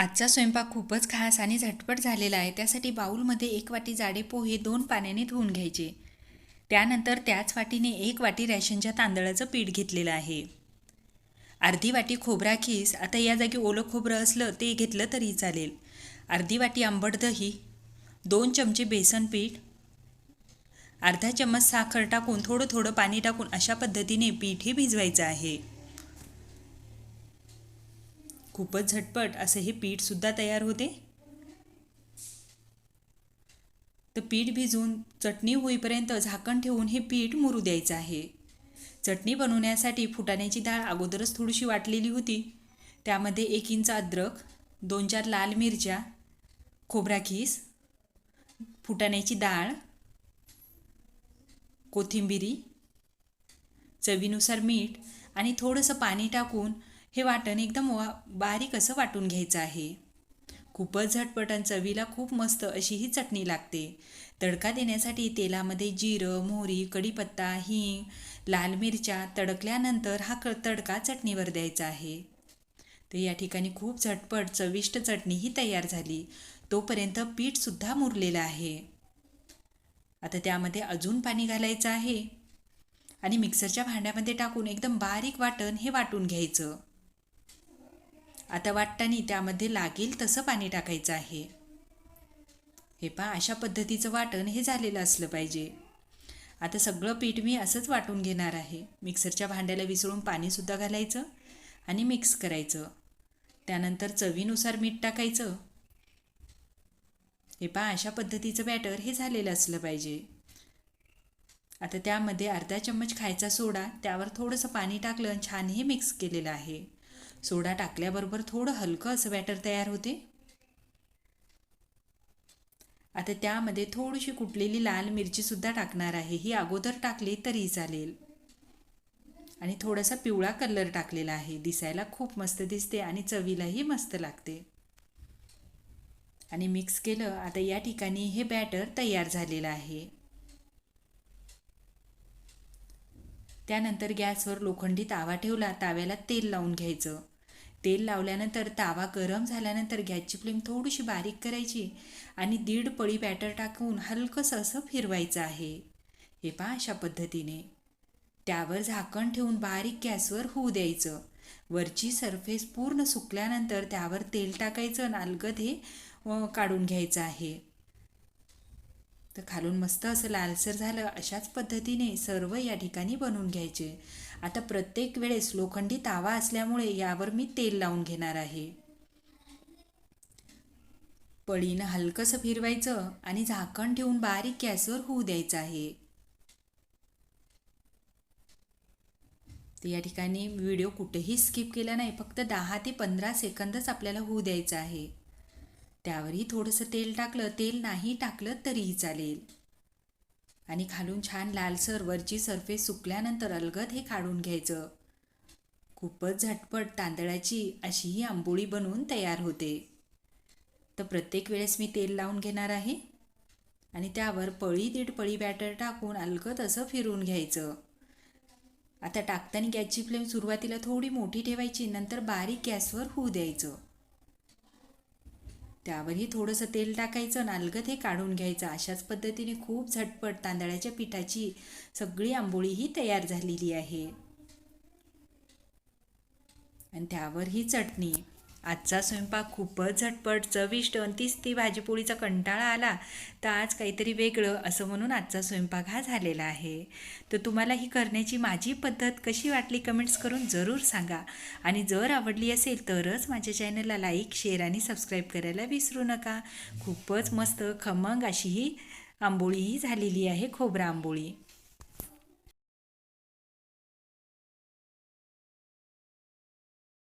आजचा स्वयंपाक खूपच खास आणि झटपट झालेला आहे त्यासाठी बाऊलमध्ये एक वाटी जाडे पोहे दोन पाण्याने धुवून घ्यायचे. त्यानंतर त्याच वाटीने एक वाटी रॅशनच्या तांदळाचं पीठ घेतलेलं आहे. अर्धी वाटी खोबरा खीस आता या जागी ओलं खोबरं असलं ते घेतलं तरी चालेल. अर्धी वाटी आंबट दही दोन चमचे बेसन पीठ अर्धा चम्मच साखर टाकून थोडं थोडं पाणी टाकून अशा पद्धतीने पीठ हे भिजवायचं आहे. खूपच झटपट असं हे पीठसुद्धा तयार होते. तर पीठ भिजून चटणी होईपर्यंत झाकण ठेवून हे पीठ मुरू द्यायचं आहे. चटणी बनवण्यासाठी फुटाण्याची डाळ अगोदरच थोडीशी वाटलेली होती. त्यामध्ये एक इंच अद्रक दोन चार लाल मिरच्या खोबरा खीस फुटाण्याची डाळ कोथिंबिरी चवीनुसार मीठ आणि थोडंसं पाणी टाकून हे वाटण एकदम वा बारीक असं वाटून घ्यायचं आहे. खूपच झटपट आणि चवीला खूप मस्त अशी ही चटणी लागते. तडका देण्यासाठी तेलामध्ये जिरं मोहरी कढीपत्ता हिंग लाल मिरच्या तडकल्यानंतर हा क तडका चटणीवर द्यायचा आहे. तर या ठिकाणी खूप झटपट चविष्ट चटणी ही तयार झाली. तोपर्यंत पीठसुद्धा मुरलेलं आहे. आता त्यामध्ये अजून पाणी घालायचं आहे. आणि मिक्सरच्या भांड्यामध्ये टाकून एकदम बारीक वाटण हे वाटून घ्यायचं. आता वाटताना त्यामध्ये लागेल तसं पाणी टाकायचं आहे. हे पहा अशा पद्धतीचं वाटण हे झालेलं असलं पाहिजे. आता सगळं पीठ मी असंच वाटून घेणार आहे. मिक्सरच्या भांड्याला विसळून पाणीसुद्धा घालायचं आणि मिक्स करायचं. त्यानंतर चवीनुसार मीठ टाकायचं. हे पहा अशा पद्धतीचं बॅटर हे झालेलं असलं पाहिजे. आता त्यामध्ये अर्धा चम्मच खायचा सोडा त्यावर थोडंसं पाणी टाकलं छान हे मिक्स केलेलं आहे. सोडा टाकल्याबरोबर थोडं हलकं असं बॅटर तयार होते. आता त्यामध्ये थोडीशी कुटलेली लाल मिरचीसुद्धा टाकणार आहे. ही अगोदर टाकली तरी चालेल. आणि थोडासा पिवळा कलर टाकलेला आहे. दिसायला खूप मस्त दिसते आणि चवीलाही मस्त लागते. आणि मिक्स केलं आता या ठिकाणी हे बॅटर तयार झालेलं आहे. त्यानंतर गॅसवर लोखंडी तावा ठेवला. ताव्याला तेल लावून घ्यायचं. तेल लावल्यानंतर तावा गरम झाल्यानंतर गॅसची फ्लेम थोडीशी बारीक करायची आणि दीड पळी बॅटर टाकून हलकंसं असं फिरवायचं आहे. हे पहा अशा पद्धतीने. त्यावर झाकण ठेवून बारीक गॅसवर होऊ द्यायचं. वरची सरफेस पूर्ण सुकल्यानंतर त्यावर तेल टाकायचं आणि अलगद हे काढून घ्यायचं आहे. तर खालून मस्त असं लालसर झालं अशाच पद्धतीने सर्व या ठिकाणी बनवून घ्यायचे. आता प्रत्येक वेळेस लोखंडी तावा असल्यामुळे यावर मी तेल लावून घेणार आहे. पळीनं हलकंसं फिरवायचं आणि झाकण ठेवून बारीक गॅसवर होऊ द्यायचं आहे. तर या ठिकाणी व्हिडिओ कुठेही स्किप केला नाही फक्त दहा ते पंधरा सेकंदच आपल्याला होऊ द्यायचं आहे. त्यावरही थोडंसं तेल टाकलं. तेल नाही टाकलं तरीही चालेल. आणि खालून छान लालसर वरची सरफेस सुकल्यानंतर अलगद हे काढून घ्यायचं. खूपच झटपट तांदळाची अशी ही आंबोळी बनवून तयार होते. तर प्रत्येक वेळेस मी तेल लावून घेणार आहे. आणि त्यावर पळी दीड पळी बॅटर टाकून अलगद असं फिरून घ्यायचं. आता टाकताना गॅसची फ्लेम सुरुवातीला थोडी मोठी ठेवायची नंतर बारीक गॅसवर होऊ द्यायचं. त्यावरही थोडंसं तेल टाकायचं नालगत हे काढून घ्यायचं. अशाच पद्धतीने खूप झटपट तांदळाच्या पिठाची सगळी आंबोळीही तयार झालेली आहे. आणि त्यावर ही चटणी. आजचा स्वयंपाक खूपच झटपट चविष्ट आणि तीच ती भाजीपोळीचा कंटाळा आला तर आज काहीतरी वेगळं असं म्हणून आजचा स्वयंपाक हा झालेला आहे. तर तुम्हाला ही करण्याची माझी पद्धत कशी वाटली कमेंट्स करून जरूर सांगा. आणि जर आवडली असेल तरच माझ्या चॅनलला लाईक शेअर आणि सबस्क्राईब करायला विसरू नका. खूपच मस्त खमंग अशी ही आंबोळी ही झालेली आहे खोबरा आंबोळी.